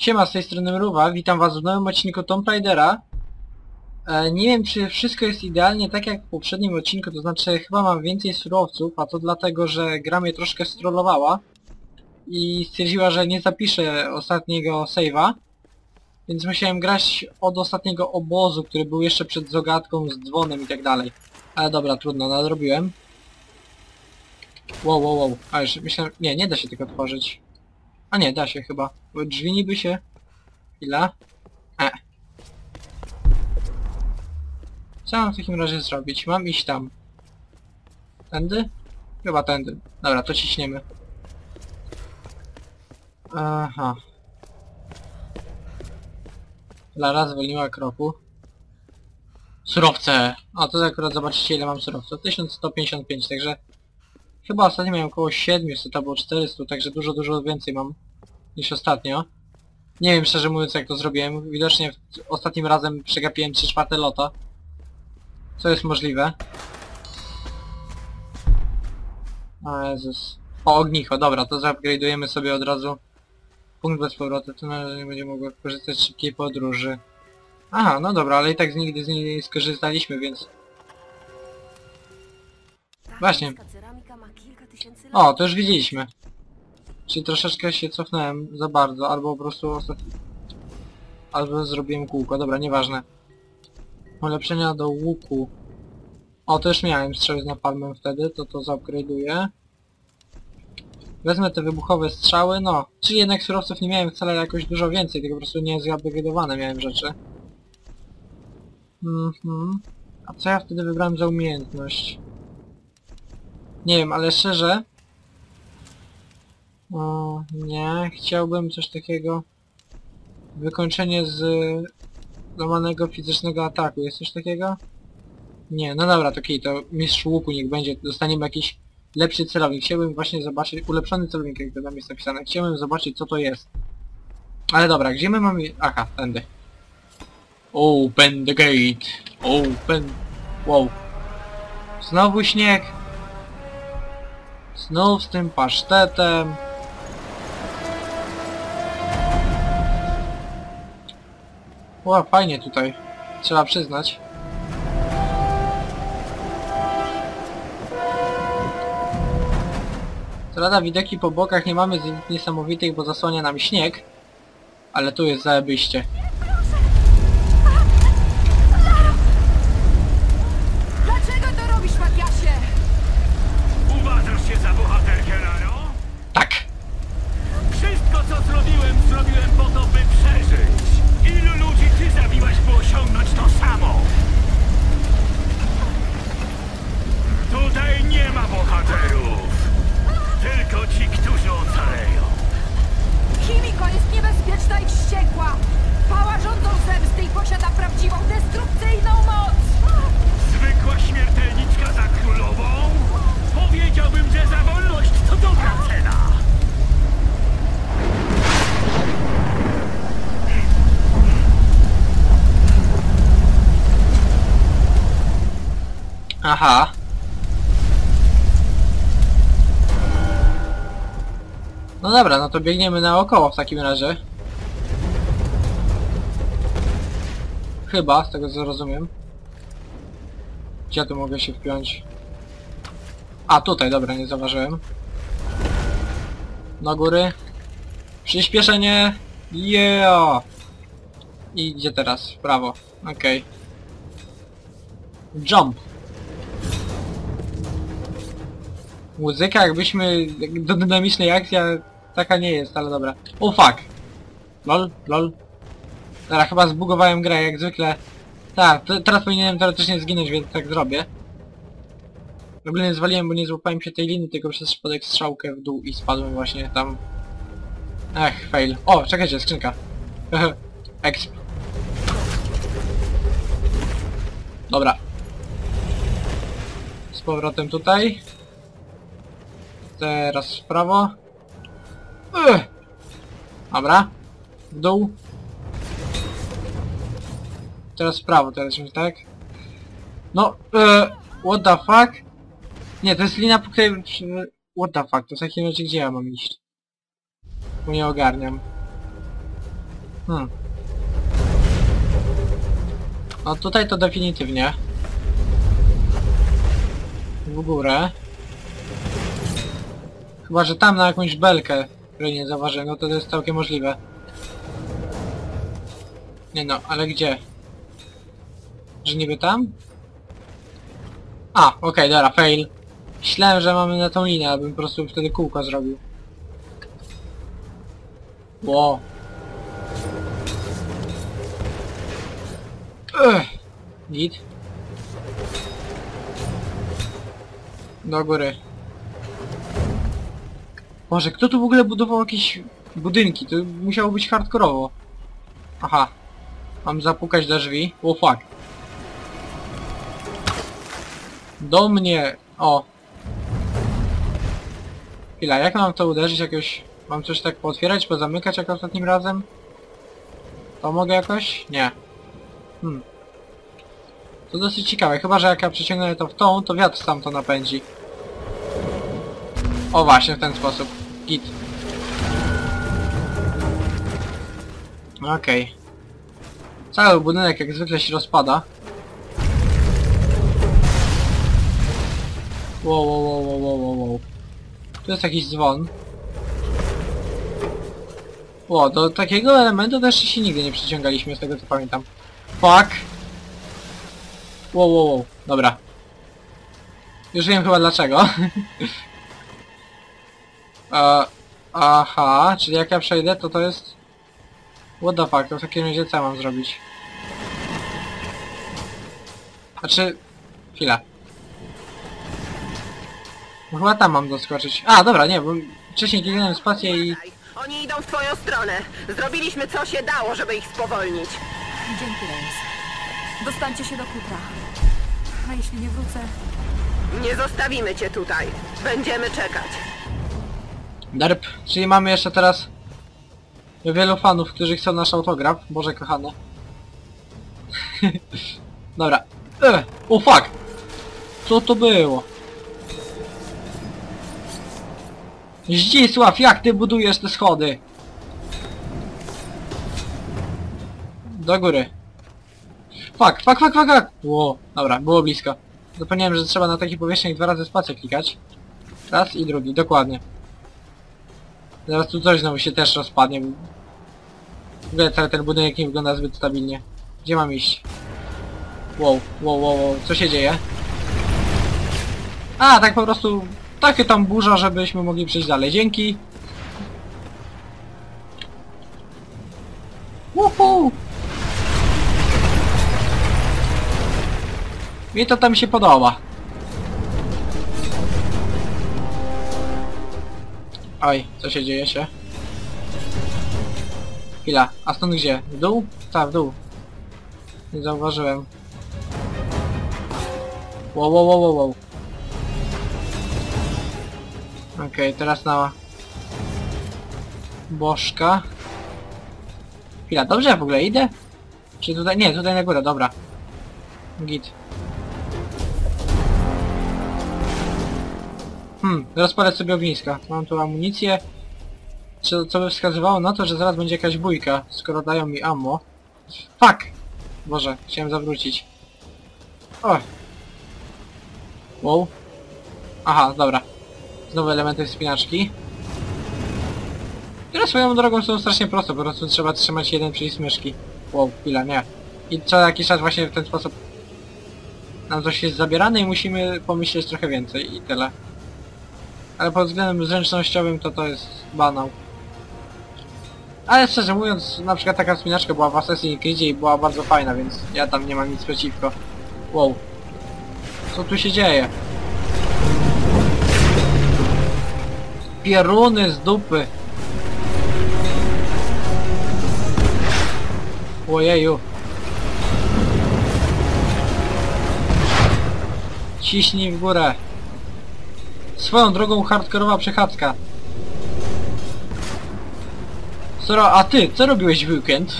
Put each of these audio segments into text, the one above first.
Siema, z tej strony Mruwa, witam was w nowym odcinku Tomb Raidera. E, nie wiem, czy wszystko jest idealnie tak jak w poprzednim odcinku, to znaczy chyba mam więcej surowców, a to dlatego, że gra mnie troszkę strollowała i stwierdziła, że nie zapiszę ostatniego save'a, więc musiałem grać od ostatniego obozu, który był jeszcze przed zagadką z dzwonem i tak dalej. Ale dobra, trudno, nadrobiłem. Wow, wow, wow, a już myślałem, nie, nie da się tego otworzyć. A nie, da się chyba. Bo drzwi niby się... Chwila. E. Co mam w takim razie zrobić? Mam iść tam. Tędy? Chyba tędy. Dobra, to ciśniemy. Aha. Lara zwolniła kroku. Surowce! O, to akurat zobaczycie ile mam surowców. 1155, także... Chyba ostatnio miałem około 700 albo 400, także dużo, dużo więcej mam niż ostatnio. Nie wiem szczerze mówiąc jak to zrobiłem. Widocznie ostatnim razem przegapiłem 3 czwarte lota. Co jest możliwe. O Jezus. O, ognicho, dobra, to zaupgrade'ujemy sobie od razu. Punkt bez powrotu, to na nie będzie mogło korzystać z szybkiej podróży. Aha, no dobra, ale i tak z nigdy z niej nie skorzystaliśmy, więc... Właśnie. Ceramika ma kilka tysięcy lat. O, to już widzieliśmy. Czyli troszeczkę się cofnąłem za bardzo, albo po prostu. Albo zrobiłem kółko, dobra, nieważne. Ulepszenia do łuku. O, już miałem strzały z napalmem wtedy, to to zaupgrade'uję. Wezmę te wybuchowe strzały, no. Czyli jednak surowców nie miałem wcale jakoś dużo więcej, tylko po prostu nie zupgrade'owane miałem rzeczy. Mhm. A co ja wtedy wybrałem za umiejętność? Nie wiem, ale szczerze... O, nie, chciałbym coś takiego... Wykończenie z złamanego fizycznego ataku. Jest coś takiego? Nie, no dobra, to okej, to mistrz łuku niech będzie, dostaniemy jakiś lepszy celownik. Chciałbym właśnie zobaczyć, ulepszony celownik, jak to tam jest napisane. Chciałbym zobaczyć, co to jest. Ale dobra, gdzie my mamy... Aha, tędy. Open the gate. Open... Wow. Znowu śnieg. Znów z tym pasztetem. Ła, fajnie tutaj. Trzeba przyznać. Co widoki po bokach nie mamy z niesamowitych, bo zasłania nam śnieg. Ale tu jest zajebiście. Aha. No dobra, no to biegniemy naokoło w takim razie. Chyba, z tego co rozumiem. Gdzie tu mogę się wpiąć? A, tutaj, dobra, nie zauważyłem. Do góry. Przyspieszenie! Yeah! I gdzie teraz? W prawo. Okej. Jump! Muzyka jakbyśmy... jak do dynamicznej akcji, taka nie jest, ale dobra. O fuck! Lol, lol. Dobra, chyba zbugowałem grę jak zwykle. Tak, te- teraz powinienem teoretycznie zginąć, więc tak zrobię. W ogóle nie zwaliłem, bo nie złapałem się tej liny, tylko przez przypadek strzałkę w dół i spadłem właśnie tam. Ech, fail. O, czekajcie, skrzynka. Exp. Dobra. Z powrotem tutaj. Teraz w prawo. Ugh. Dobra. W dół. Teraz w prawo, teraz już tak. No, e, what the fuck? Nie, to jest lina, po której... What the fuck, to w takim razie gdzie ja mam iść? Bo nie ogarniam. Hmm. No tutaj to definitywnie. W górę. Chyba, że tam na jakąś belkę, której nie zauważyłem, no to to jest całkiem możliwe. Nie no, ale gdzie? Że niby tam? A, okej, dobra, fail. Myślałem, że mamy na tą linię, abym po prostu wtedy kółko zrobił. Ło. Ech. Git. Do góry. Boże, kto tu w ogóle budował jakieś budynki? To musiało być hardkorowo. Aha. Mam zapukać do drzwi. O fuck. Do mnie. O. Chwila, jak mam to uderzyć? Jakoś... Mam coś tak pootwierać, pozamykać jak ostatnim razem? To mogę jakoś? Nie. Hmm. To dosyć ciekawe, chyba że jak ja przyciągnę to w tą, to wiatr sam to napędzi. O właśnie, w ten sposób. Git. Okej. Cały budynek jak zwykle się rozpada. Wow, wow, wow, wow, wow, wow. Tu jest jakiś dzwon. Ło, do takiego elementu też się nigdy nie przyciągaliśmy, z tego co pamiętam. Fuck! Wow, wow, wow. Dobra. Już wiem chyba dlaczego. e, aha, czyli jak ja przejdę, to to jest... What the fuck, to w takim razie co ja mam zrobić? Znaczy... Chwila. Chyba tam mam doskoczyć. A, dobra, nie, bo wcześniej kliknąłem spację i... Oni idą w twoją stronę. Zrobiliśmy co się dało, żeby ich spowolnić. Dzięki, Reis. Dostańcie się do kutra. A jeśli nie wrócę, Nie zostawimy cię tutaj. Będziemy czekać. Derp, czyli mamy jeszcze teraz wielu fanów, którzy chcą nasz autograf. Boże kochane. Dobra. E, o fuck! Co to było? Zdzisław, jak ty budujesz te schody? Do góry. Fuck, fuck, fuck, fuck, fuck! Ło, dobra, było blisko. Zapomniałem, że trzeba na takich powierzchniach dwa razy spację klikać. Raz i drugi, dokładnie. Zaraz tu coś znowu się też rozpadnie. W ogóle cały ten budynek nie wygląda zbyt stabilnie. Gdzie mam iść? Wow, wow, wow, wow. co się dzieje? A, tak po prostu... Takie tam burza, żebyśmy mogli przejść dalej. Dzięki! Woohoo! Mi to tam się podoba. Oj, co się dzieje się? Chwila, a stąd gdzie? W dół? Tak, w dół. Nie zauważyłem. Wow, wow, wow, wow, wow. Okej, teraz na... Bożka. Chwila, dobrze ja w ogóle idę? Czy tutaj? Nie, tutaj na górę, dobra. Git. Hmm, rozpalę sobie ogniska. Mam tu amunicję. Co, co by wskazywało na to, że zaraz będzie jakaś bójka, skoro dają mi ammo. Fuck! Boże, chciałem zawrócić. O! Wow. Aha, dobra. Znowu elementy wspinaczki. Które swoją drogą są strasznie proste, po prostu trzeba trzymać jeden przycisk myszki. Wow, chwila, nie. I co jakiś czas właśnie w ten sposób nam coś jest zabierane i musimy pomyśleć trochę więcej i tyle. Ale pod względem zręcznościowym to to jest banał. Ale szczerze mówiąc, na przykład taka wspinaczka była w Assassin's Creed i była bardzo fajna, więc ja tam nie mam nic przeciwko. Wow. Co tu się dzieje? Pieruny z dupy. Ojeju. Ciśnij w górę. Swoją drogą hardkorowa przechadzka. Sora, a ty, co robiłeś w weekend?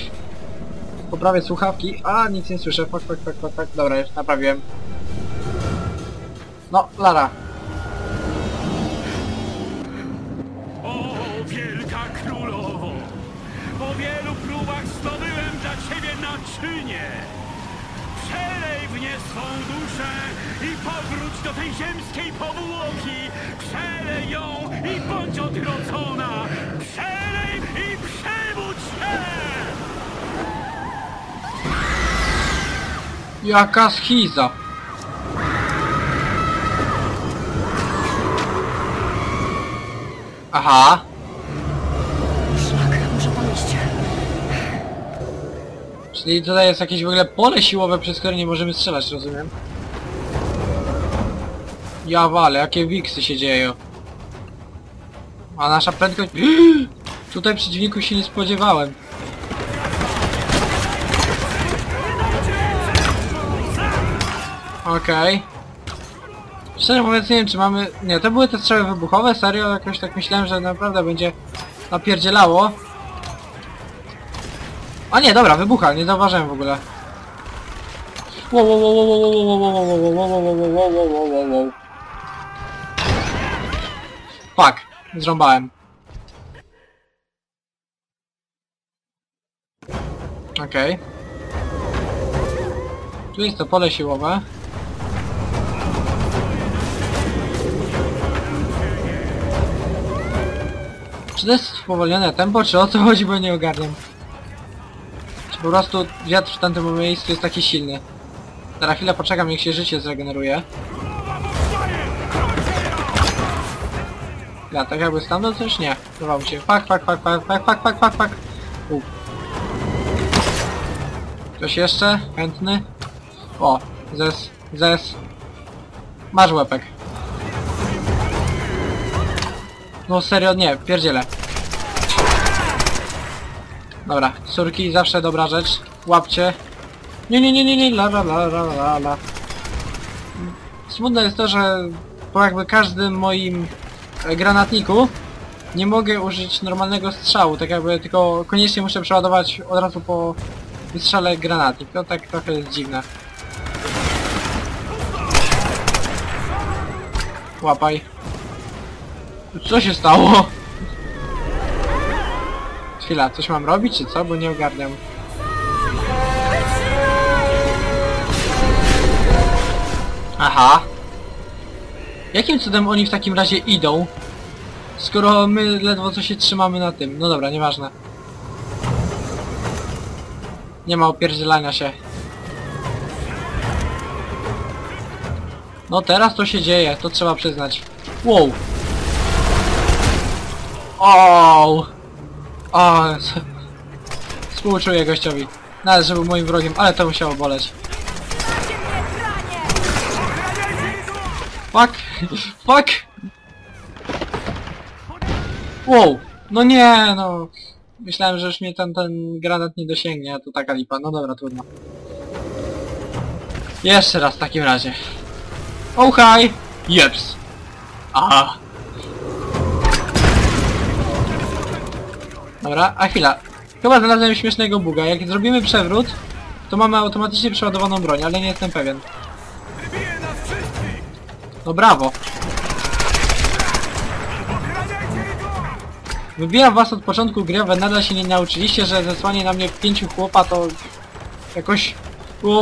Poprawię słuchawki. A, nic nie słyszę. Fuck, fuck, fuck, fuck, fuck. Dobra, już naprawiłem. No, Lara. O, wielka królowo! O, wielka czynię. Przelej w nie swą duszę i powróć do tej ziemskiej powłoki. Przelej ją i bądź odrodzona. Przelej i przebudź się! Jaka schiza! Aha, Szlak, muszę iść. czyli tutaj jest jakieś w ogóle pole siłowe, przez które nie możemy strzelać, rozumiem? Ja wale, jakie wiksy się dzieją. A nasza prędkość... Tutaj przeciwniku się nie spodziewałem. Okej. Szczerze mówiąc nie wiem czy mamy... Nie, to były te strzały wybuchowe, serio? Jakoś tak myślałem, że naprawdę będzie napierdzielało. A nie, dobra, wybucha, nie zauważyłem w ogóle. Wow, wow, wow, wow, wow, wow, wow, wow, wow, wow, wow, wow, wow, wow, wow, wow. Fuck, zrąbałem. Okej. Tu jest to pole siłowe. Czy to jest spowolnione tempo, czy o co chodzi, bo nie ogarniam. Czy po prostu wiatr w tamtym miejscu jest taki silny. Teraz chwilę poczekam, niech się życie zregeneruje. Ja, tak jakby stamtąd coś? Nie. Dawał się. Fak, fak, fak, fak, fak, fak, fak, fak, fak. U. Ktoś jeszcze? Chętny? O, zes, zes. Masz łepek. No serio, nie, pierdzielę. Dobra, surki zawsze dobra rzecz. Łapcie. Nie, nie, nie, nie, nie, la, la, la, la, la, la. Smutne jest to, że po jakby każdym moim granatniku nie mogę użyć normalnego strzału, tak jakby tylko koniecznie muszę przeładować od razu po wystrzale granatnik. To tak trochę jest dziwne. Łapaj. Co się stało? Chwila, coś mam robić czy co? Bo nie ogarniam. Aha. Jakim cudem oni w takim razie idą? Skoro my ledwo co się trzymamy na tym. No dobra, nieważne. Nie ma opierdzielania się. No teraz to się dzieje, to trzeba przyznać. Wow. O. O. Współczuję gościowi. Nawet, że był moim wrogiem, ale to musiało boleć. Fuck! Fuck! Wow! No nie, no. Myślałem, że już mnie ten, ten granat nie dosięgnie, a to taka lipa. No dobra, trudno. Jeszcze raz w takim razie. Oh hi! Jeps! Aha! Dobra, a chwila. Chyba znalazłem śmiesznego buga. Jak zrobimy przewrót, to mamy automatycznie przeładowaną broń, ale nie jestem pewien. No brawo. Wybijam was od początku gry, wy nadal się nie nauczyliście, że zesłanie na mnie pięciu chłopa to... Jakoś...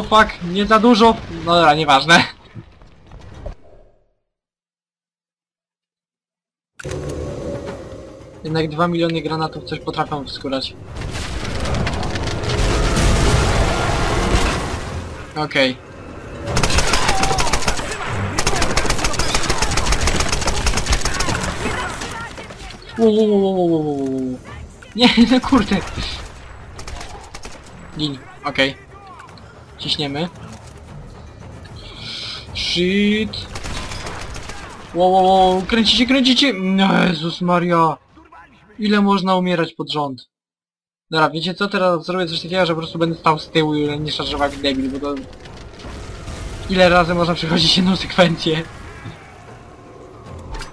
Fuck, nie za dużo. No dobra, nieważne. Jednak 2 miliony granatów coś potrafią wskurać. Okej. Wow, wow. Nie, no kurde. Gin, okej. Ciśniemy. Shit. Wow, wow, wow, kręcicie, kręcicie. Jezus Maria. Ile można umierać pod rząd? Dobra, wiecie co? Teraz zrobię coś takiego, że po prostu będę stał z tyłu i nie szarżował jak debil, bo to... Ile razy można przechodzić jedną sekwencję?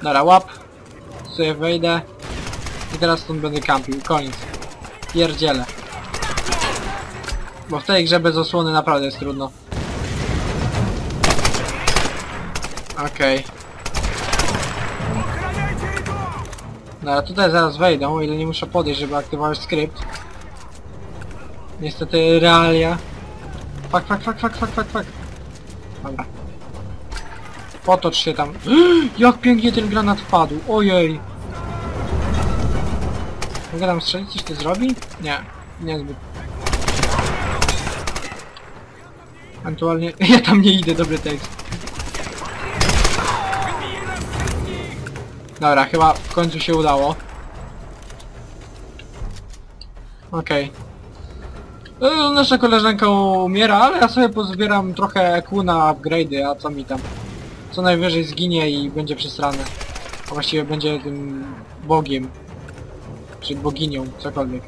Dobra, łap. Sobie wejdę. I teraz stąd będę kampił. Koniec. Pierdziele. Bo w tej grze bez osłony naprawdę jest trudno. Okej. Dobra, tutaj zaraz wejdą, o ile nie muszę podejść, żeby aktywować skrypt. Niestety realia Fak, fak, fak, fak, fak, fak, fak. Dobra. Potocz się tam. Jak pięknie ten granat wpadł. Ojej. Mogę tam strzelić? Coś to zrobi? Nie. Niezbyt. Ewentualnie... Ja tam nie idę, dobry tekst. Dobra, chyba w końcu się udało. Okej. E, Nasza koleżanka umiera, ale ja sobie pozbieram trochę EQ na upgrade'y, a co mi tam. Co najwyżej zginie i będzie przesrane. A właściwie będzie tym bogiem. Czy boginią, cokolwiek.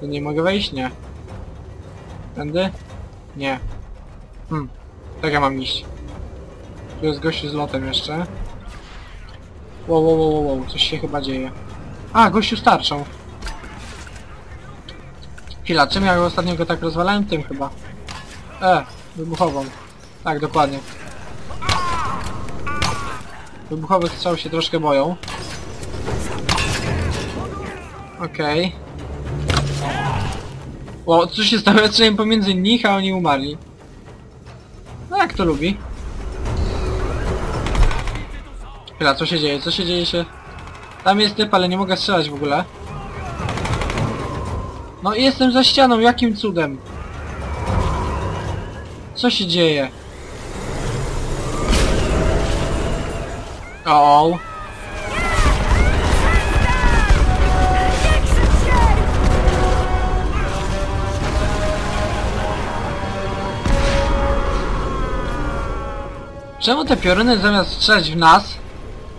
To nie mogę wejść? Nie. Tędy? Nie. Hmm. Tak ja mam iść. Tu jest gościu z lotem jeszcze. Wow, wow, wow, wow, coś się chyba dzieje. A, gościu z tarczą. Chwila, czym ja ostatnio go tak rozwalałem? Tym chyba. E, wybuchową. Tak, dokładnie. Wybuchowych strzał się troszkę boją. Okej. O, co się stało? Strzeliłem pomiędzy nich, a oni umarli. No jak to lubi? Chwila, co się dzieje? Co się dzieje się? Tam jest typ, ale nie mogę strzelać w ogóle. No jestem za ścianą, jakim cudem? Co się dzieje? O. Czemu te pioruny zamiast strzelać w nas,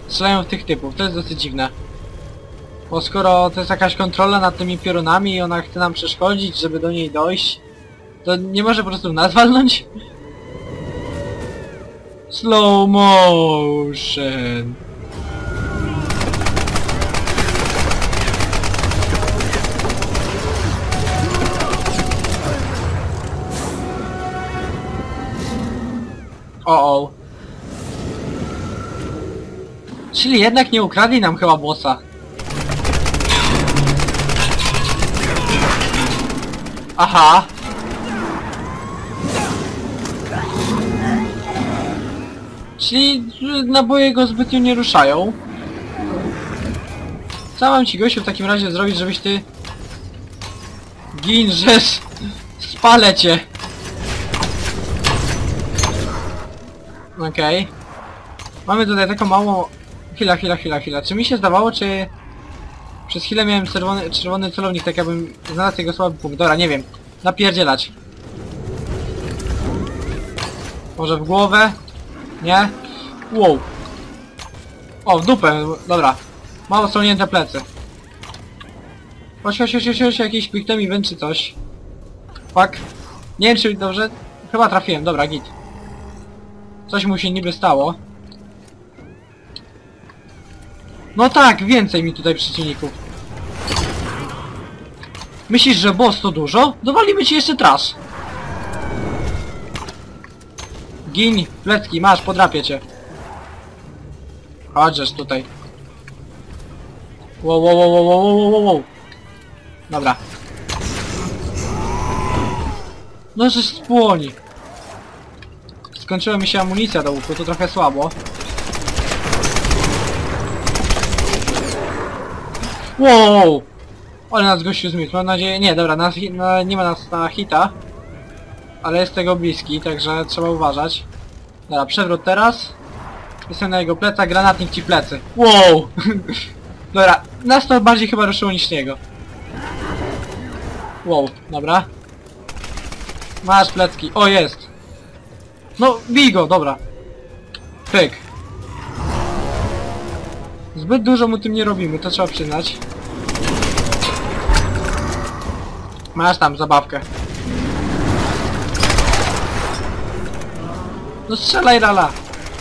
strzelają w tych typów? To jest dosyć dziwne. Bo skoro to jest jakaś kontrola nad tymi piorunami i ona chce nam przeszkodzić, żeby do niej dojść, to nie może po prostu w nas walnąć? Slow motion. Czyli jednak nie ukradli nam chyba bossa. Aha. Czyli naboje go zbytnio nie ruszają. Co mam ci gościu w takim razie zrobić, żebyś ty... Ginżesz! Spalę cię! Okej. Mamy tutaj taką małą... Chwila, chwila, chwila, chwila. Czy mi się zdawało, czy... Przez chwilę miałem czerwony, czerwony celownik, tak jakbym znalazł jego słaby punkt. Dobra, nie wiem. Napierdzielać. Może w głowę? Nie? Wow. O, w dupę, dobra. Mało słonięte plecy. Chodź, chodź, chodź, chodź, jakiś quick time event czy coś. Fuck. Nie wiem czy dobrze... Chyba trafiłem, dobra, git. Coś mu się niby stało. No tak, więcej mi tutaj przeciwników. Myślisz, że boss to dużo? Dowalimy ci jeszcze trash. Gin, plecki, masz, podrapię cię. Chodźesz tutaj. Wow, wow, wow, wow, wow, wow, wow. Dobra. No, że spłoni. Skończyła mi się amunicja do łuku, to trochę słabo. Wow! Ale nas gościu zmiótł, mam nadzieję... Nie, dobra, nas, na, nie ma nas na hita. Ale jest tego bliski, także trzeba uważać. Dobra, przewrót teraz. Jestem na jego plecach, granatnik ci plecy. Wow! dobra, nas to bardziej chyba ruszyło niż niego. Wow, dobra. Masz plecki, o jest! No, bij go, dobra. Pyk. Zbyt dużo mu tym nie robimy, to trzeba przyznać. Masz tam zabawkę. No strzelaj rala!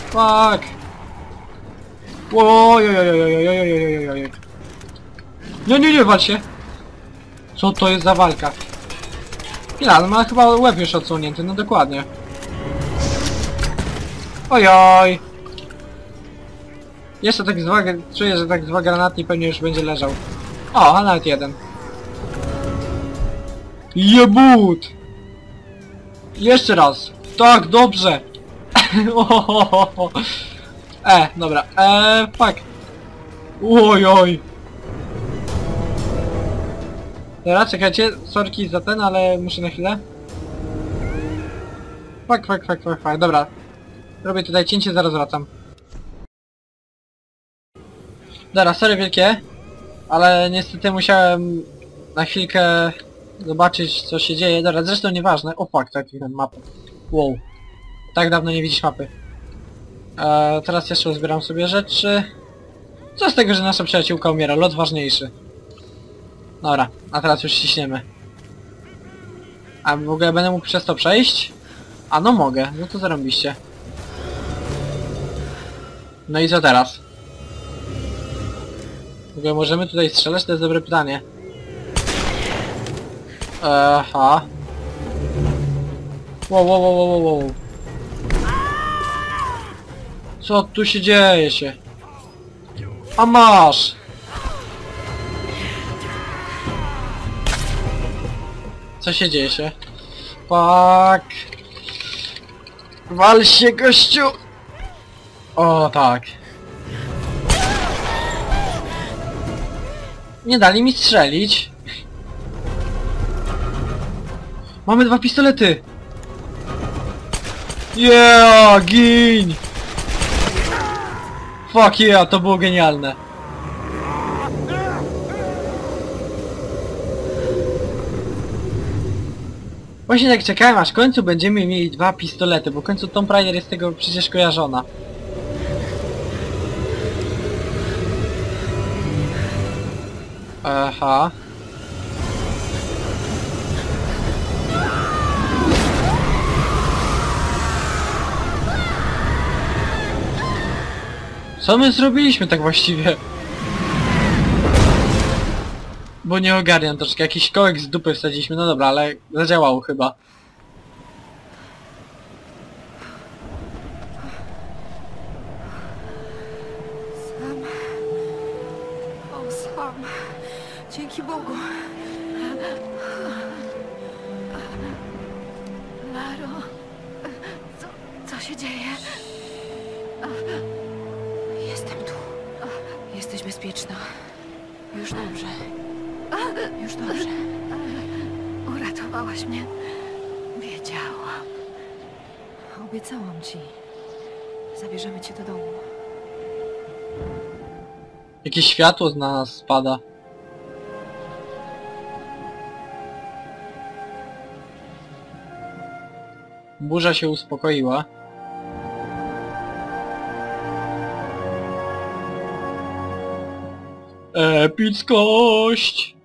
Fuck! Ojojojojojojojojojojojojojoj. Nie, nie, nie, się! Co to jest za walka? No ma chyba łeb już odsłonięty, no dokładnie. Ojoj! Jeszcze tak zwa... Czuję, że tak dwa granaty pewnie już będzie leżał. O, a nawet jeden. Jebut! Jeszcze raz. Tak, dobrze. E, dobra. E, fuck. Oj, oj. Dobra, czekajcie. Sorki za ten, ale muszę na chwilę. Fuck, fuck, fuck, fuck, fuck. Dobra. Robię tutaj cięcie, zaraz wracam. Dobra, sorry wielkie. Ale niestety musiałem na chwilkę zobaczyć co się dzieje. Dobra, zresztą nieważne. O fuck, tak widzę mapę. Wow. Tak dawno nie widzisz mapy. E, teraz jeszcze uzbieram sobie rzeczy. Co z tego, że nasza przyjaciółka umiera? Lot ważniejszy. Dobra, a teraz już ciśniemy. A w ogóle będę mógł przez to przejść? A no mogę, no to zarąbiście. No i co teraz? Ogóle możemy tutaj strzelać? To jest dobre pytanie. Aha. Wow, wow, wow, wow, wow. Co tu się dzieje się? A masz! Co się dzieje się? Fuck! Wal się gościu! O tak. Nie dali mi strzelić. Mamy dwa pistolety! Yeah, gin! Fuck yeah, to było genialne. Właśnie tak czekałem, aż w końcu będziemy mieli dwa pistolety, bo w końcu Tomb Raider jest tego przecież kojarzona. Aha. Co my zrobiliśmy tak właściwie? Bo nie ogarniam troszkę, jakiś kołek z dupy wsadziliśmy, no dobra, ale zadziałało chyba. Sam. Sam. Dzięki Bogu. Laro. Co, co się dzieje? Jestem tu. Jesteś bezpieczna. Już dobrze. Już dobrze. Uratowałaś mnie. Wiedziałam. Obiecałam ci. Zabierzemy cię do domu. Jakieś światło z nas spada. Burza się uspokoiła. Epickość!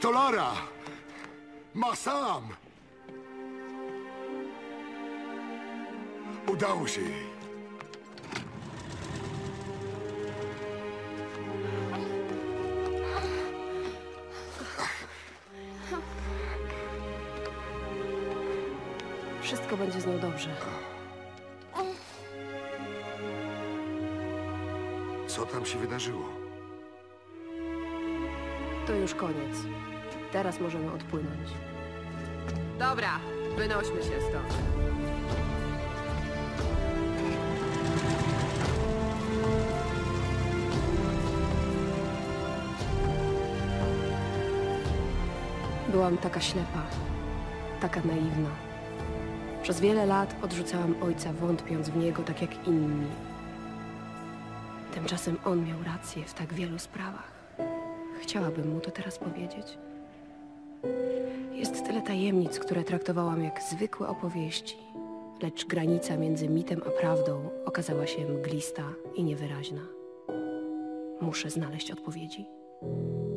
To Lara! Ma sam! Udało się jej. Wszystko będzie z nią dobrze. Co tam się wydarzyło? To już koniec. Teraz możemy odpłynąć. Dobra, wynośmy się stąd. Byłam taka ślepa, taka naiwna. Przez wiele lat odrzucałam ojca, wątpiąc w niego tak jak inni. Tymczasem on miał rację w tak wielu sprawach. Chciałabym mu to teraz powiedzieć. Jest tyle tajemnic, które traktowałam jak zwykłe opowieści, lecz granica między mitem a prawdą okazała się mglista i niewyraźna. Muszę znaleźć odpowiedzi.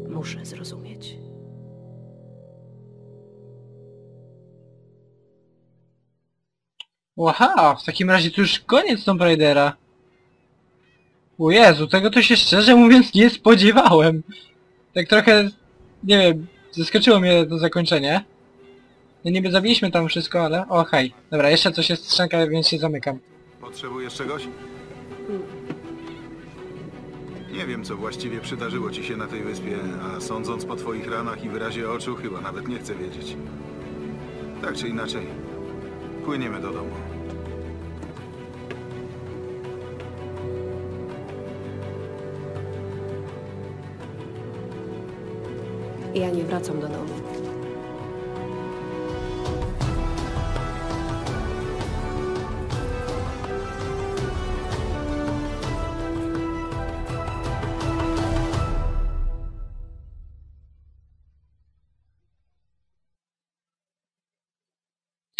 Muszę zrozumieć. Aha, w takim razie to już koniec Tomb Raidera. O Jezu, tego to się szczerze mówiąc nie spodziewałem. Tak trochę Nie wiem, zaskoczyło mnie to zakończenie. No niby zabiliśmy tam wszystko, ale... O, hej. Dobra, jeszcze coś jest strzęka, więc się zamykam. Potrzebujesz czegoś? Nie wiem, co właściwie przydarzyło ci się na tej wyspie, a sądząc po twoich ranach i wyrazie oczu, chyba nawet nie chcę wiedzieć. Tak czy inaczej, płyniemy do domu. Ja nie wracam do domu.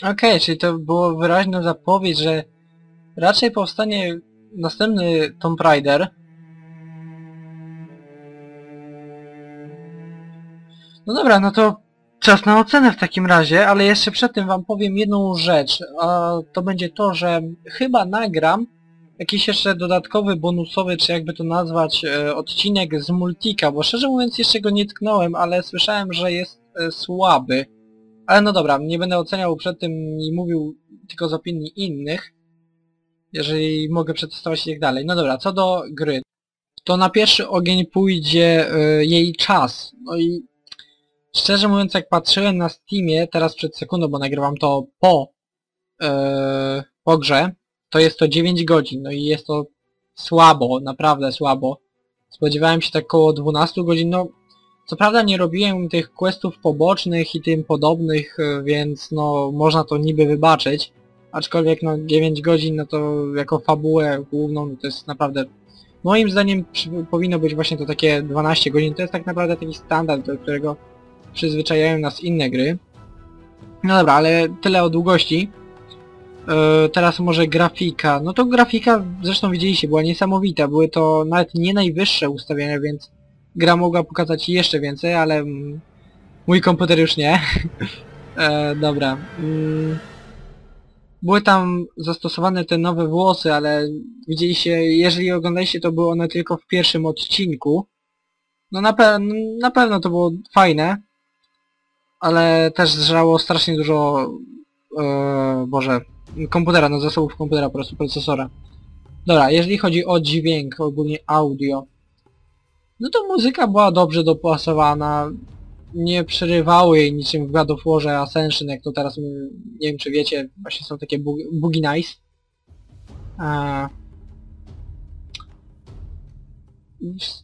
Okej, czyli to było wyraźna zapowiedź, że raczej powstanie następny Tomb Raider. No dobra, no to czas na ocenę w takim razie, ale jeszcze przed tym wam powiem jedną rzecz, a to będzie to, że chyba nagram jakiś jeszcze dodatkowy, bonusowy, czy jakby to nazwać, e, odcinek z Multika, bo szczerze mówiąc jeszcze go nie tknąłem, ale słyszałem, że jest e, słaby. Ale no dobra, nie będę oceniał przed tym i mówił tylko z opinii innych, jeżeli mogę przetestować i tak dalej. No dobra, co do gry, to na pierwszy ogień pójdzie y, jej czas. No i szczerze mówiąc, jak patrzyłem na Steamie, teraz przed sekundą, bo nagrywam to po, y, po grze, to jest to 9 godzin, no i jest to słabo, naprawdę słabo. Spodziewałem się tak około 12 godzin, no co prawda nie robiłem tych questów pobocznych i tym podobnych, e, więc no można to niby wybaczyć. Aczkolwiek no 9 godzin no to jako fabułę główną no, to jest naprawdę... Moim zdaniem powinno być właśnie to takie 12 godzin. To jest tak naprawdę taki standard, do którego przyzwyczajają nas inne gry. No dobra, ale tyle o długości. E, teraz może grafika. No to grafika, zresztą widzieliście, była niesamowita. Były to nawet nie najwyższe ustawienia, więc gra mogła pokazać jeszcze więcej, ale mój komputer już nie. e, dobra. Mm, były tam zastosowane te nowe włosy, ale widzieliście, jeżeli oglądaliście, to były one tylko w pierwszym odcinku. No na, pe na pewno to było fajne, ale też zżerało strasznie dużo, e, Boże, komputera, no zasobów komputera, po prostu procesora. Dobra, jeżeli chodzi o dźwięk, ogólnie audio, no to muzyka była dobrze dopasowana, nie przerywały jej niczym w God of Warze Ascension, jak to teraz, nie wiem czy wiecie, właśnie są takie Boogie Nice. A...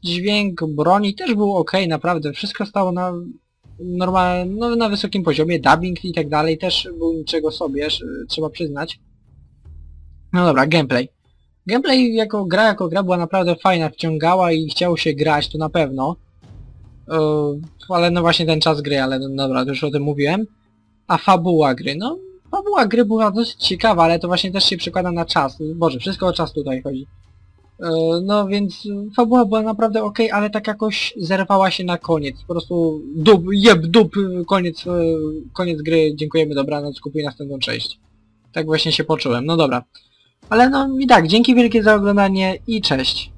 Dźwięk broni też był ok, naprawdę, wszystko stało na normal, no, na wysokim poziomie, dubbing i tak dalej też był niczego sobie, trzeba przyznać. No dobra, gameplay. Gameplay jako gra, jako gra była naprawdę fajna, wciągała i chciało się grać, to na pewno. Yy, ale no właśnie ten czas gry, ale no dobra, już o tym mówiłem. A fabuła gry, no fabuła gry była dosyć ciekawa, ale to właśnie też się przekłada na czas. Boże, wszystko o czas tutaj chodzi. Yy, no więc fabuła była naprawdę ok, ale tak jakoś zerwała się na koniec. Po prostu dup, jeb, dup, koniec, yy, koniec gry, dziękujemy, dobranoc, kupuj następną część. Tak właśnie się poczułem, no dobra. Ale no i tak, dzięki wielkie za oglądanie i cześć.